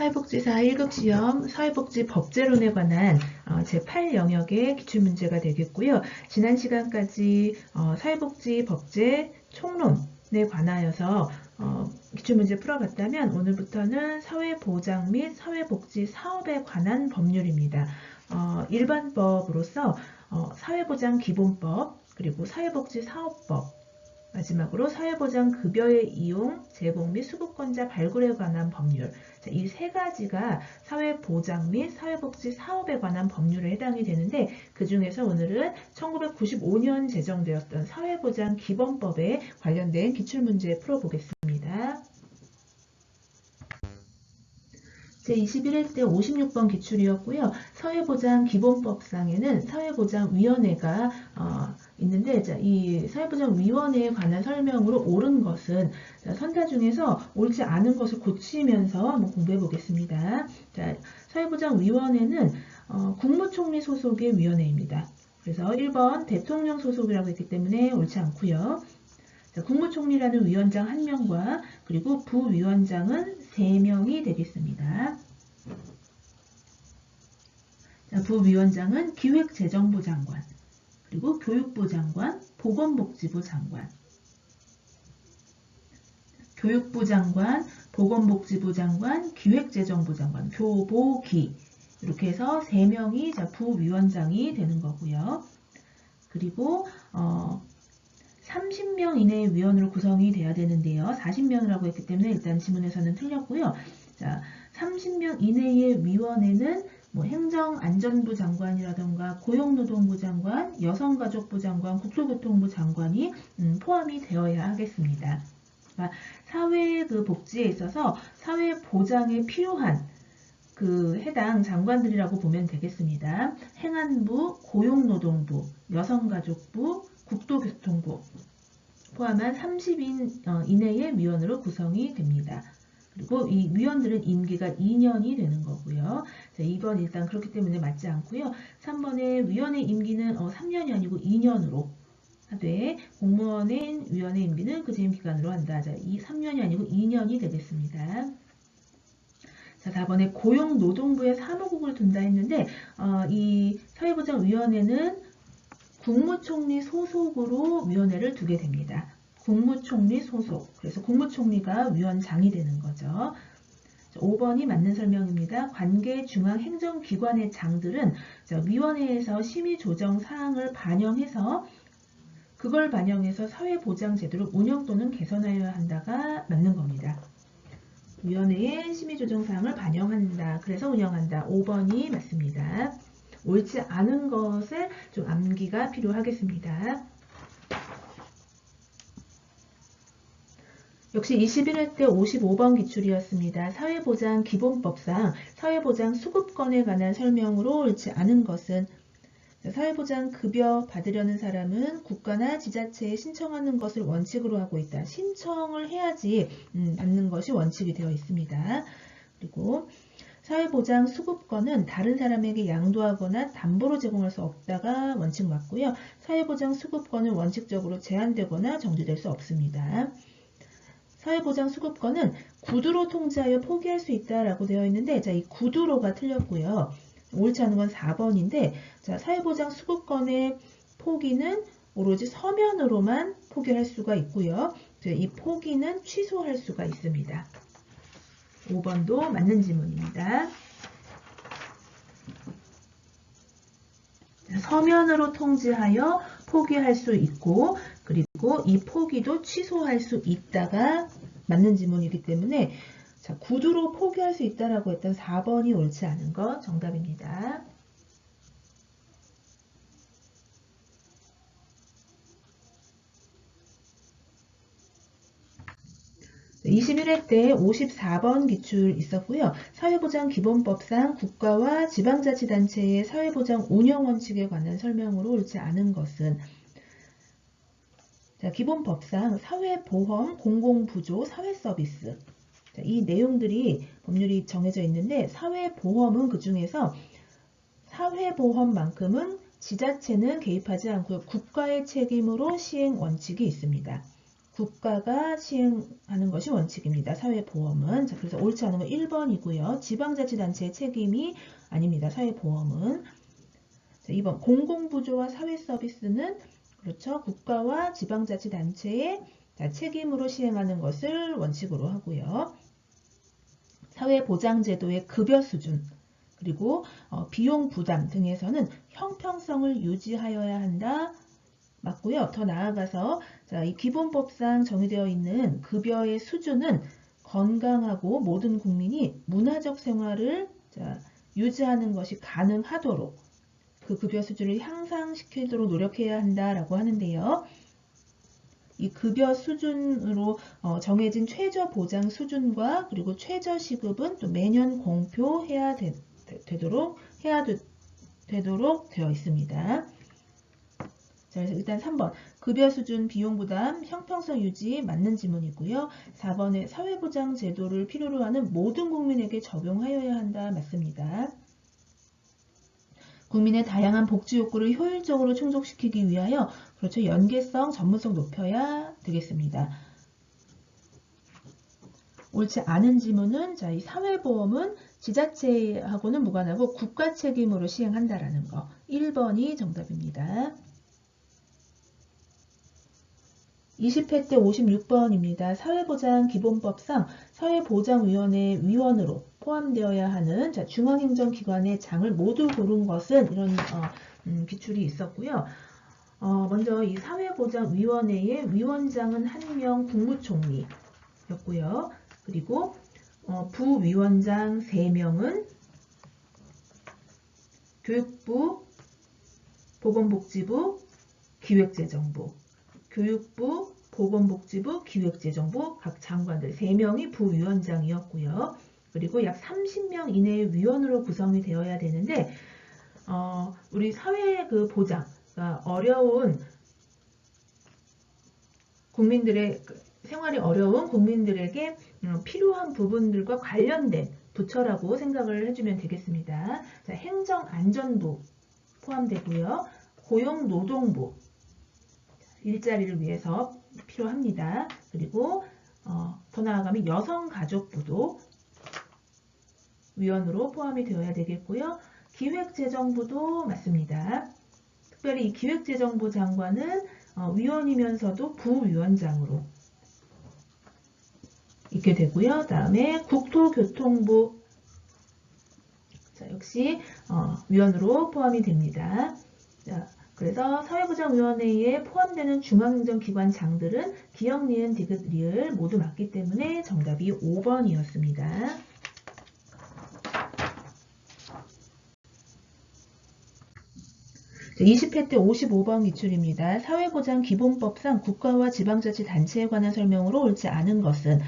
사회복지사 1급 시험 사회복지 법제론에 관한 어, 제8영역의 기출문제가 되겠고요. 지난 시간까지 어, 사회복지 법제 총론에 관하여서 어, 기출문제 풀어봤다면 오늘부터는 사회보장 및 사회복지 사업에 관한 법률입니다. 일반법으로서 사회보장 기본법 그리고 사회복지 사업법 마지막으로 사회보장 급여의 이용, 제공 및 수급권자 발굴에 관한 법률 이 세 가지가 사회보장 및 사회복지 사업에 관한 법률에 해당이 되는데 그 중에서 오늘은 1995년 제정되었던 사회보장 기본법에 관련된 기출문제 풀어보겠습니다. 제21회 때 56번 기출이었고요. 사회보장 기본법상에는 사회보장위원회가 어, 있는데 자, 이 사회보장위원회에 관한 설명으로 옳은 것은 자, 선타 중에서 옳지 않은 것을 고치면서 한번 공부해 보겠습니다. 자, 사회보장위원회는 어, 국무총리 소속의 위원회입니다. 그래서 1번 대통령 소속이라고 했기 때문에 옳지 않고요. 자, 국무총리라는 위원장 1명과 그리고 부위원장은 3명이 되겠습니다. 자, 부위원장은 기획재정부 장관, 그리고 교육부 장관, 보건복지부 장관, 교육부 장관, 보건복지부 장관, 기획재정부 장관, 교보기 이렇게 해서 3명이 부위원장이 되는 거고요. 그리고 어, 30명 이내의 위원으로 구성이 돼야 되는데요. 40명이라고 했기 때문에 일단 지문에서는 틀렸고요. 자, 30명 이내의 위원회는 뭐 행정안전부 장관이라던가 고용노동부 장관, 여성가족부 장관, 국토교통부 장관이 음, 포함이 되어야 하겠습니다. 그러니까 사회 그 복지에 있어서 사회 보장에 필요한 그 해당 장관들이라고 보면 되겠습니다. 행안부, 고용노동부, 여성가족부, 국토교통부 포함한 30인 어, 이내의 위원으로 구성이 됩니다. 그리고 이 위원들은 임기가 2년이 되는 거고요. 자, 2번 일단 그렇기 때문에 맞지 않고요. 3번의 위원의 임기는 어, 3년이 아니고 2년으로 하되 공무원의 위원의 임기는 그 재임 기간으로 한다. 자, 이 3년이 아니고 2년이 되겠습니다. 자, 4번에 고용노동부의 사무국을 둔다 했는데 어, 이 사회보장위원회는 국무총리 소속으로 위원회를 두게 됩니다. 국무총리 소속. 그래서 국무총리가 위원장이 되는 거죠. 5번이 맞는 설명입니다. 관계 중앙 행정기관의 장들은 위원회에서 심의 조정 사항을 반영해서 그걸 반영해서 사회보장제도를 운영 또는 개선하여야 한다가 맞는 겁니다. 위원회의 심의조정 사항을 반영한다. 그래서 운영한다. 5번이 맞습니다. 옳지 않은 것을 좀 암기가 필요하겠습니다. 역시 21회 때 55번 기출이었습니다. 사회보장 기본법상 사회보장 수급권에 관한 설명으로 옳지 않은 것은 사회보장 급여 받으려는 사람은 국가나 지자체에 신청하는 것을 원칙으로 하고 있다. 신청을 해야지 음, 받는 것이 원칙이 되어 있습니다. 그리고 사회보장 수급권은 다른 사람에게 양도하거나 담보로 제공할 수 없다가 원칙 맞고요. 사회보장 수급권은 원칙적으로 제한되거나 정지될 수 없습니다. 사회보장 수급권은 구두로 통지하여 포기할 수 있다라고 되어 있는데 자, 이 구두로가 틀렸고요. 옳지 않은 건 4번인데 자, 사회보장 수급권의 포기는 오로지 서면으로만 포기할 수가 있고요. 이 포기는 취소할 수가 있습니다. 5번도 맞는 지문입니다. 서면으로 통지하여 포기할 수 있고 그리고 이 포기도 취소할 수 있다가 맞는 지문이기 때문에 자, 구두로 포기할 수 있다라고 했던 4번이 옳지 않은 것 정답입니다. 21회 때 54번 기출 있었고요. 사회보장기본법상 국가와 지방자치단체의 사회보장 운영원칙에 관한 설명으로 옳지 않은 것은 자, 기본법상 사회보험, 공공부조, 사회서비스 자, 이 내용들이 법률이 정해져 있는데 사회보험은 그 중에서 사회보험만큼은 지자체는 개입하지 않고 국가의 책임으로 시행 원칙이 있습니다. 국가가 시행하는 것이 원칙입니다. 사회보험은. 자, 그래서 옳지 않은 건 1번이고요. 지방자치단체의 책임이 아닙니다. 사회보험은. 자, 2번 공공부조와 사회서비스는 그렇죠. 국가와 지방자치단체의 책임으로 시행하는 것을 원칙으로 하고요. 사회보장제도의 급여 수준 그리고 어, 비용 부담 등에서는 형평성을 유지하여야 한다. 맞고요. 더 나아가서 자, 이 기본법상 정의되어 있는 급여의 수준은 건강하고 모든 국민이 문화적 생활을 자, 유지하는 것이 가능하도록 그 급여 수준을 향상시키도록 노력해야 한다라고 하는데요. 이 급여 수준으로 어, 정해진 최저 보장 수준과 그리고 최저 시급은 또 매년 공표해야 되, 도록 해야 되, 도록 되어 있습니다. 자, 그래서 일단 3번 급여 수준 비용 부담 형평성 유지 맞는 지문이고요. 4번에 사회보장 제도를 필요로 하는 모든 국민에게 적용하여야 한다 맞습니다. 국민의 다양한 복지 욕구를 효율적으로 충족시키기 위하여 그렇죠. 연계성, 전문성 높여야 되겠습니다. 옳지 않은 지문은 자, 이 사회보험은 지자체하고는 무관하고 국가 책임으로 시행한다라는 거. 1번이 정답입니다. 20회 때 56번입니다. 사회보장 기본법상 사회보장위원회 위원으로 포함되어야 하는 자, 중앙행정기관의 장을 모두 고른 것은 이런 어, 음, 기출이 있었고요. 어, 먼저 이 사회보장위원회의 위원장은 한 명 국무총리였고요. 그리고 어, 부위원장 3명은 교육부, 보건복지부, 기획재정부, 교육부, 보건복지부, 기획재정부 각 장관들 3명이 부위원장이었고요. 그리고 약 30명 이내의 위원으로 구성이 되어야 되는데 어, 우리 사회 그 보장, 그러니까 어려운 국민들의 그 생활이 어려운 국민들에게 어, 필요한 부분들과 관련된 부처라고 생각을 해주면 되겠습니다. 자, 행정안전부 포함되고요. 고용노동부 일자리를 위해서 필요합니다. 그리고 어, 더 나아가면 여성가족부도 위원으로 포함이 되어야 되겠고요. 기획재정부도 맞습니다. 특별히 이 기획재정부 장관은 어, 위원이면서도 부위원장으로 있게 되고요. 다음에 국토교통부 자, 역시 어, 위원으로 포함이 됩니다. 자, 그래서 사회보장위원회에 포함되는 중앙행정기관장들은 기억, 니은, 디귿, 리을 모두 맞기 때문에 정답이 5번이었습니다. 20회 때 55번 기출입니다. 사회보장 기본법상 국가와 지방자치단체에 관한 설명으로 옳지 않은 것은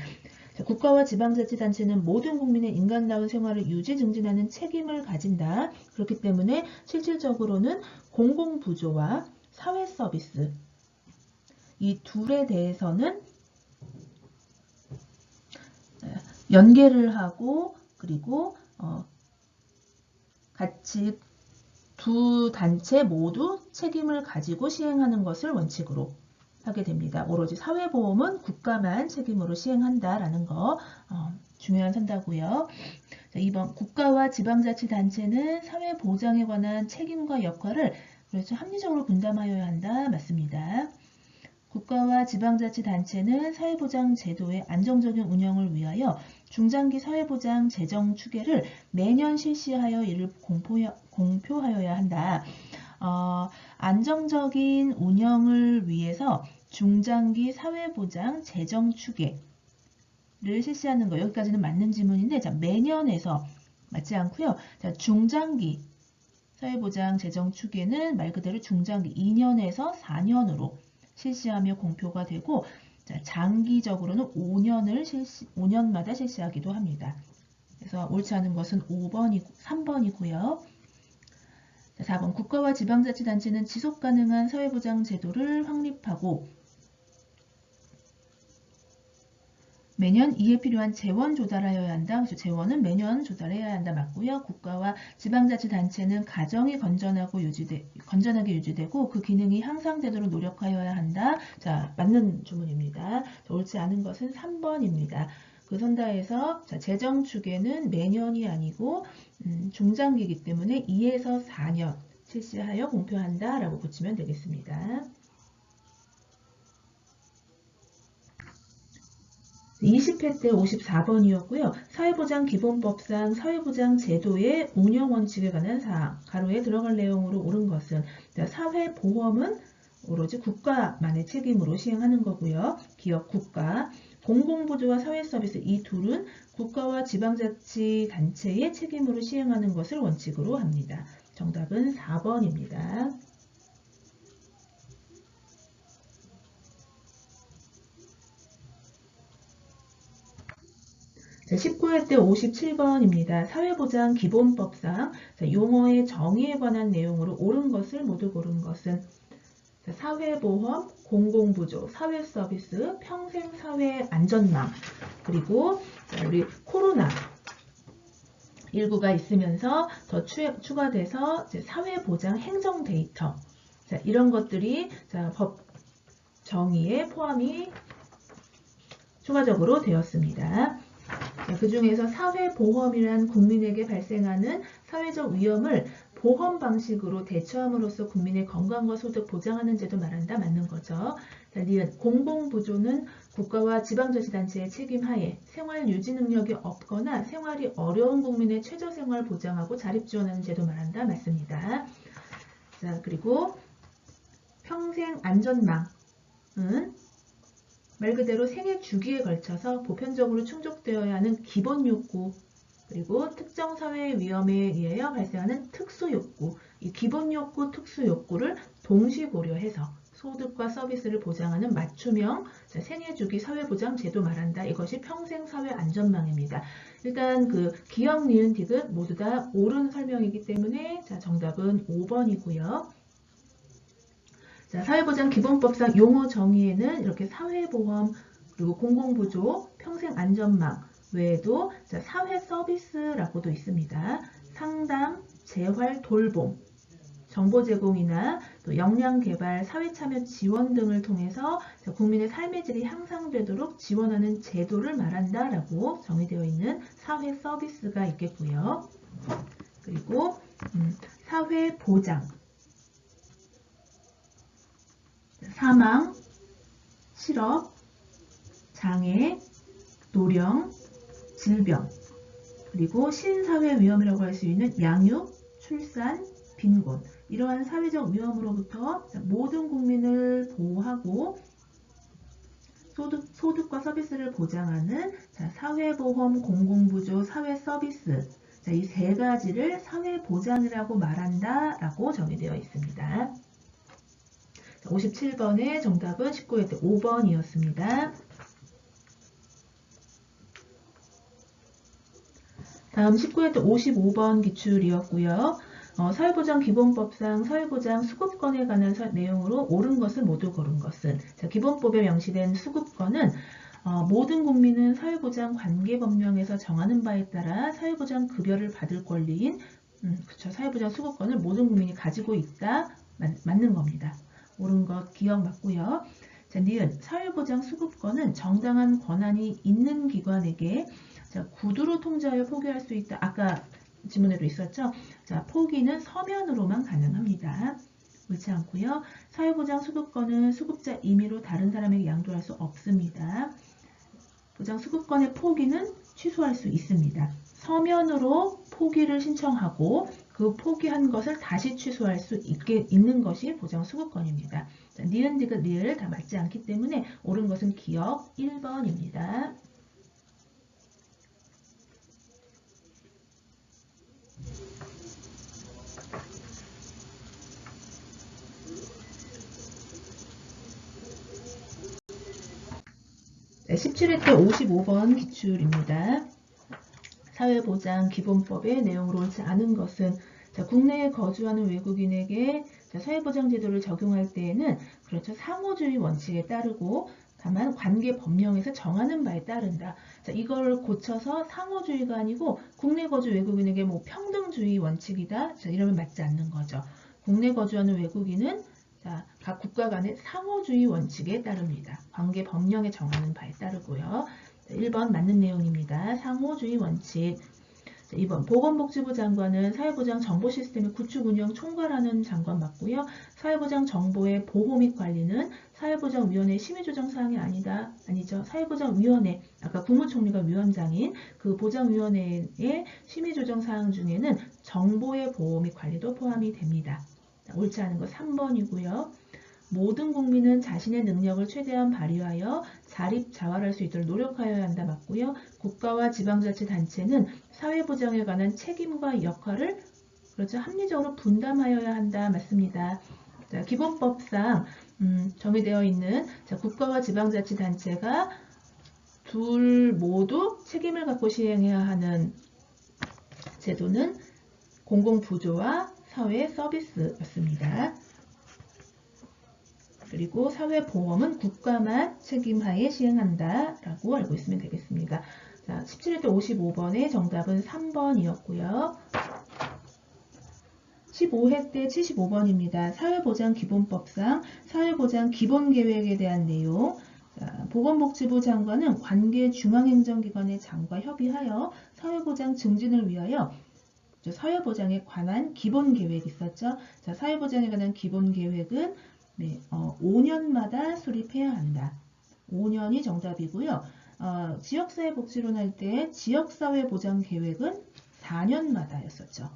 국가와 지방자치단체는 모든 국민의 인간다운 생활을 유지 증진하는 책임을 가진다. 그렇기 때문에 실질적으로는 공공부조와 사회서비스 이 둘에 대해서는 연계를 하고 그리고 어 같이 두 단체 모두 책임을 가지고 시행하는 것을 원칙으로 하게 됩니다. 오로지 사회보험은 국가만 책임으로 시행한다라는 거 어, 중요한 산다고요. 자, 2번 국가와 지방자치단체는 사회보장에 관한 책임과 역할을 그렇죠 합리적으로 분담하여야 한다. 맞습니다. 국가와 지방자치단체는 사회보장 제도의 안정적인 운영을 위하여 중장기 사회보장 재정 추계를 매년 실시하여 이를 공표, 하여야 한다. 어, 안정적인 운영을 위해서 중장기 사회보장 재정 추계를 실시하는 거 여기까지는 맞는 질문인데 자, 매년에서 맞지 않고요. 자, 중장기 사회보장 재정 추계는 말 그대로 중장기 2년에서 4년으로 실시하며 공표가 되고 자, 장기적으로는 5년을 실시, 5년마다 실시하기도 합니다. 그래서 옳지 않은 것은 5번이고 3번이고요. 자, 4번 국가와 지방자치단체는 지속가능한 사회보장 제도를 확립하고 매년 이에 필요한 재원 조달하여야 한다. 그래서 재원은 매년 조달해야 한다. 맞고요. 국가와 지방자치단체는 가정이 건전하고 유지되, 건전하게 유지되고 그 기능이 향상되도록 노력하여야 한다. 자, 맞는 주문입니다. 자, 옳지 않은 것은 3번입니다. 그 선다에서 자, 재정 추계는 매년이 아니고 음, 중장기이기 때문에 2에서 4년 실시하여 공표한다 라고 붙이면 되겠습니다. 20회 때 54번이었고요. 사회보장 기본법상 사회보장 제도의 운영 원칙에 관한 사항, 가로에 들어갈 내용으로 옳은 것은 사회보험은 오로지 국가만의 책임으로 시행하는 거고요. 기업, 국가, 공공부조와 사회서비스 이 둘은 국가와 지방자치단체의 책임으로 시행하는 것을 원칙으로 합니다. 정답은 4번입니다. 자, 19회 때 57번입니다. 사회보장 기본법상 자, 용어의 정의에 관한 내용으로 옳은 것을 모두 고른 것은 자, 사회보험, 공공부조, 사회서비스, 평생사회안전망 그리고 자, 우리 코로나 19가 있으면서 더 추, 추가돼서 사회보장 행정 데이터 자, 이런 것들이 자, 법 정의에 포함이 추가적으로 되었습니다. 그 중에서 사회보험이란 국민에게 발생하는 사회적 위험을 보험 방식으로 대처함으로써 국민의 건강과 소득 보장하는 제도 말한다. 맞는 거죠. 니은 공공부조는 국가와 지방자치단체의 책임하에 생활 유지 능력이 없거나 생활이 어려운 국민의 최저생활 보장하고 자립 지원하는 제도 말한다. 맞습니다. 자 그리고 평생 안전망은 말 그대로 생애 주기에 걸쳐서 보편적으로 충족되어야 하는 기본 욕구 그리고 특정 사회의 위험에 의하여 발생하는 특수 욕구, 이 기본 욕구, 특수 욕구를 동시 고려해서 소득과 서비스를 보장하는 맞춤형 생애 주기 사회보장 제도 말한다. 이것이 평생 사회 안전망입니다. 일단 그 기억, 니은, 디귿 모두 다 옳은 설명이기 때문에 자 정답은 5번이고요. 자, 사회보장 기본법상 용어 정의에는 이렇게 사회보험 그리고 공공부조, 평생안전망 외에도 자, 사회 서비스라고도 있습니다. 상담, 재활, 돌봄, 정보 제공이나 또 역량 개발, 사회 참여 지원 등을 통해서 국민의 삶의 질이 향상되도록 지원하는 제도를 말한다라고 정의되어 있는 사회 서비스가 있겠고요. 그리고 음, 사회 보장, 사망, 실업, 장애, 노령, 질병, 그리고 신사회 위험이라고 할 수 있는 양육, 출산, 빈곤 이러한 사회적 위험으로부터 모든 국민을 보호하고 소득, 소득과 서비스를 보장하는 사회보험, 공공부조, 사회서비스 이 세 가지를 사회보장이라고 말한다 라고 정의되어 있습니다. 57번의 정답은 19회 때 5번이었습니다. 다음 19회 때 55번 기출이었고요. 어, 사회보장 기본법상 사회보장 수급권에 관한 사, 내용으로 옳은 것은 모두 고른 것은 자, 기본법에 명시된 수급권은 어, 모든 국민은 사회보장 관계법령에서 정하는 바에 따라 사회보장 급여를 받을 권리인 음, 그쵸, 사회보장 수급권을 모든 국민이 가지고 있다 맞, 맞는 겁니다. 옳은 것 기억 맞고요. 자, 니은 사회보장 수급권은 정당한 권한이 있는 기관에게 자, 구두로 통제하여 포기할 수 있다. 아까 지문에도 있었죠? 자, 포기는 서면으로만 가능합니다. 옳지 않고요. 사회보장 수급권은 수급자 임의로 다른 사람에게 양도할 수 없습니다. 보장 수급권의 포기는 취소할 수 있습니다. 서면으로 포기를 신청하고 그 포기한 것을 다시 취소할 수 있게 있는 것이 보장 수급권입니다. 자, 니은, 디귿, 리을 다 맞지 않기 때문에 옳은 것은 기억 1번입니다. 네, 17회 때 55번 기출입니다. 사회보장 기본법의 내용으로 옳지 않은 것은 자, 국내에 거주하는 외국인에게 자, 사회보장 제도를 적용할 때에는 그렇죠 상호주의 원칙에 따르고 다만 관계 법령에서 정하는 바에 따른다. 자, 이걸 고쳐서 상호주의가 아니고 국내 거주 외국인에게 뭐 평등주의 원칙이다. 자, 이러면 맞지 않는 거죠. 국내 거주하는 외국인은 자, 각 국가 간의 상호주의 원칙에 따릅니다. 관계 법령에 정하는 바에 따르고요. 자, 1번 맞는 내용입니다. 상호주의 원칙. 자, 2번 보건복지부 장관은 사회보장 정보시스템의 구축 운영 총괄하는 장관 맞고요. 사회보장 정보의 보호 및 관리는 사회보장위원회 심의조정 사항이 아니다. 아니죠. 사회보장위원회, 아까 국무총리가 위원장인 그 보장위원회의 심의조정 사항 중에는 정보의 보호 및 관리도 포함이 됩니다. 자, 옳지 않은 거 3번이고요. 모든 국민은 자신의 능력을 최대한 발휘하여 자립, 자활할 수 있도록 노력하여야 한다 맞고요. 국가와 지방자치단체는 사회보장에 관한 책임과 역할을 그렇죠. 합리적으로 분담하여야 한다 맞습니다. 자, 기본법상 음, 정의되어 있는 자, 국가와 지방자치단체가 둘 모두 책임을 갖고 시행해야 하는 제도는 공공부조와 사회 서비스였습니다. 그리고 사회보험은 국가만 책임하에 시행한다 라고 알고 있으면 되겠습니다. 자, 17회 때 55번의 정답은 3번이었고요. 15회 때 75번입니다. 사회보장 기본법상 사회보장 기본계획에 대한 내용 자, 보건복지부 장관은 관계 중앙행정기관의 장과 협의하여 사회보장 증진을 위하여 사회보장에 관한 기본 계획이 있었죠. 자, 사회보장에 관한 기본 계획은 네, 어, 5년마다 수립해야 한다. 5년이 정답이고요. 어, 지역사회 복지론 할 때 지역사회 보장 계획은 4년마다였었죠.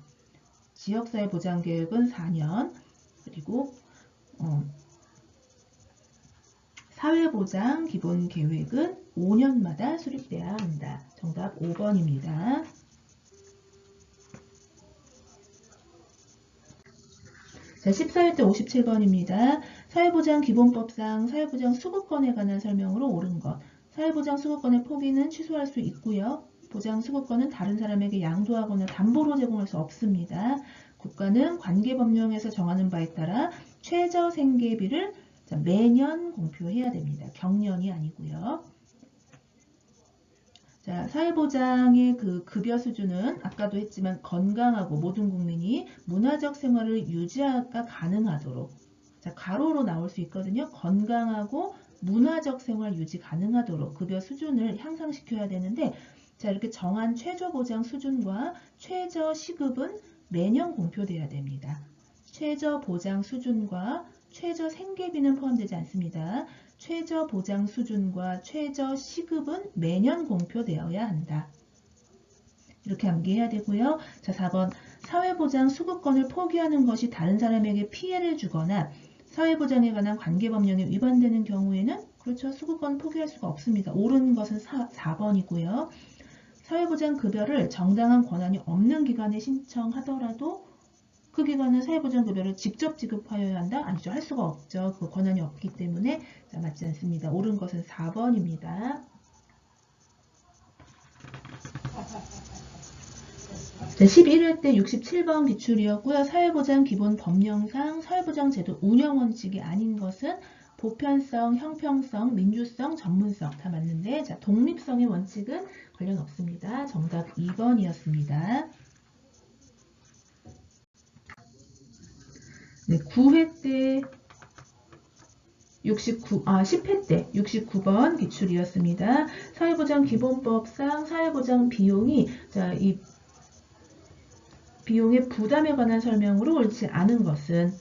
지역사회 보장 계획은 4년 그리고 어, 사회보장 기본 계획은 5년마다 수립돼야 한다. 정답 5번입니다. 자, 14회 때 57번입니다. 사회보장 기본법상 사회보장 수급권에 관한 설명으로 옳은 것. 사회보장 수급권의 포기는 취소할 수 있고요. 보장 수급권은 다른 사람에게 양도하거나 담보로 제공할 수 없습니다. 국가는 관계법령에서 정하는 바에 따라 최저 생계비를 매년 공표해야 됩니다. 경년이 아니고요. 자, 사회보장의 그 급여 수준은 아까도 했지만 건강하고 모든 국민이 문화적 생활을 유지가 가능하도록 자, 가로로 나올 수 있거든요. 건강하고 문화적 생활 유지 가능하도록 급여 수준을 향상시켜야 되는데 자, 이렇게 정한 최저 보장 수준과 최저 시급은 매년 공표돼야 됩니다. 최저 보장 수준과 최저 생계비는 포함되지 않습니다. 최저 보장 수준과 최저 시급은 매년 공표되어야 한다. 이렇게 암기해야 되고요. 자, 4번 사회보장 수급권을 포기하는 것이 다른 사람에게 피해를 주거나 사회보장에 관한 관계법령에 위반되는 경우에는 그렇죠. 수급권 포기할 수가 없습니다. 옳은 것은 4, 4번이고요. 사회보장 급여를 정당한 권한이 없는 기관에 신청하더라도 그 기관은 사회보장급여를 직접 지급하여야 한다? 아니죠. 할 수가 없죠. 그 권한이 없기 때문에 자, 맞지 않습니다. 옳은 것은 4번입니다. 자, 11회 때 67번 기출이었고요. 사회보장 기본 법령상 사회보장 제도 운영 원칙이 아닌 것은 보편성, 형평성, 민주성, 전문성 다 맞는데 자, 독립성의 원칙은 관련 없습니다. 정답 2번이었습니다. 네, 9회 때 69, 아, 10회 때 69번 기출이었습니다. 사회보장 기본법상 사회보장 비용이, 자, 이 비용의 부담에 관한 설명으로 옳지 않은 것은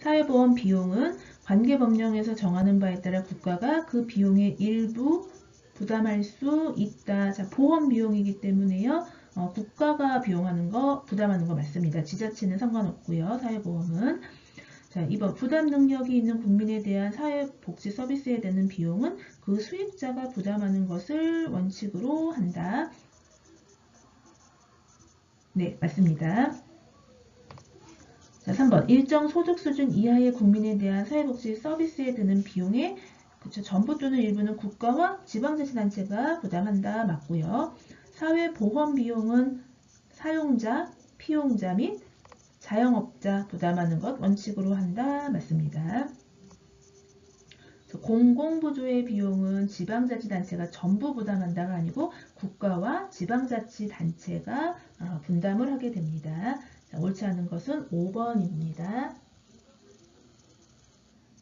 사회보험 비용은 관계법령에서 정하는 바에 따라 국가가 그 비용의 일부 부담할 수 있다. 자, 보험 비용이기 때문에요. 어, 국가가 비용하는 거 부담하는 거 맞습니다. 지자체는 상관없고요. 사회보험은 자 2번 부담 능력이 있는 국민에 대한 사회복지 서비스에 대한 비용은 그 수입자가 부담하는 것을 원칙으로 한다. 네 맞습니다. 자 3번 일정 소득 수준 이하의 국민에 대한 사회복지 서비스에 드는 비용의 그쵸, 전부 또는 일부는 국가와 지방자치단체가 부담한다 맞고요. 사회보험 비용은 사용자, 피용자 및 자영업자 부담하는 것 원칙으로 한다 맞습니다. 공공부조의 비용은 지방자치단체가 전부 부담한다가 아니고 국가와 지방자치단체가 어, 분담을 하게 됩니다. 자, 옳지 않은 것은 5번입니다.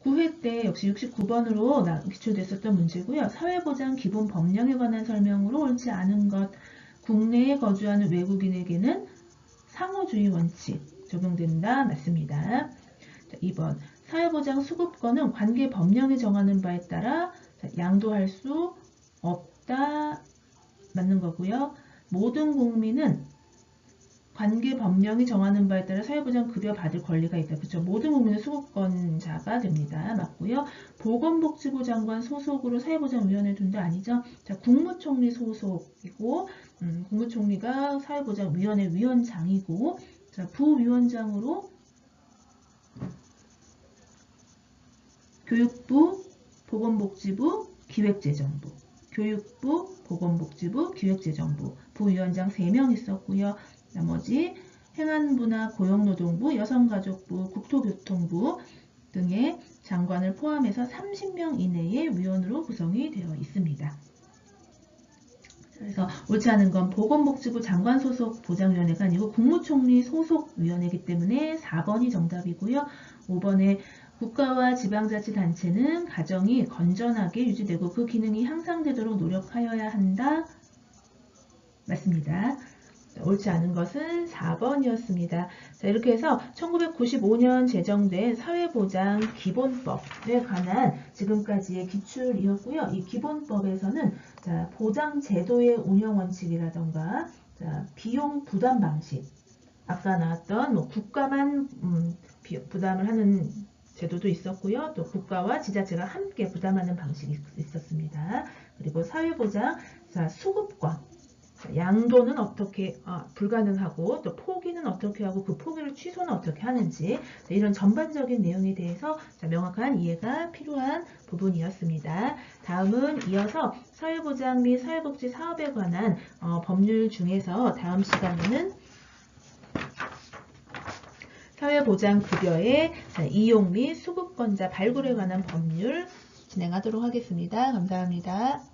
9회 때 역시 69번으로 기출됐었던 문제고요. 사회보장 기본 법령에 관한 설명으로 옳지 않은 것. 국내에 거주하는 외국인에게는 상호주의 원칙 적용된다. 맞습니다. 자, 2번. 사회보장 수급권은 관계 법령이 정하는 바에 따라 양도할 수 없다. 맞는 거고요. 모든 국민은 관계 법령이 정하는 바에 따라 사회보장 급여 받을 권리가 있다. 그렇죠. 모든 국민은 수급권자가 됩니다. 맞고요. 보건복지부 장관 소속으로 사회보장위원회 둔다 아니죠. 자, 국무총리 소속이고 음, 국무총리가 사회보장위원회 위원장이고 자, 부위원장으로 교육부, 보건복지부, 기획재정부, 교육부, 보건복지부, 기획재정부, 부위원장 3명 있었고요. 나머지 행안부나 고용노동부, 여성가족부, 국토교통부 등의 장관을 포함해서 30명 이내의 위원으로 구성이 되어 있습니다. 그래서 옳지 않은 건 보건복지부 장관 소속 보장위원회가 아니고 국무총리 소속 위원회이기 때문에 4번이 정답이고요. 5번에 국가와 지방자치단체는 가정이 건전하게 유지되고 그 기능이 향상되도록 노력하여야 한다. 맞습니다. 옳지 않은 것은 4번이었습니다. 자, 이렇게 해서 1995년 제정된 사회보장 기본법에 관한 지금까지의 기출이었고요. 이 기본법에서는 자, 보장 제도의 운영 원칙이라던가 자, 비용 부담 방식 아까 나왔던 뭐 국가만 음, 부담을 하는 제도도 있었고요. 또 국가와 지자체가 함께 부담하는 방식이 있었습니다. 그리고 사회보장 자, 수급권 양도는 어떻게 아, 불가능하고 또 포기는 어떻게 하고 그 포기를 취소는 어떻게 하는지 이런 전반적인 내용에 대해서 명확한 이해가 필요한 부분이었습니다. 다음은 이어서 사회보장 및 사회복지 사업에 관한 어, 법률 중에서 다음 시간에는 사회보장급여의 이용 및 수급권자 발굴에 관한 법률 진행하도록 하겠습니다. 감사합니다.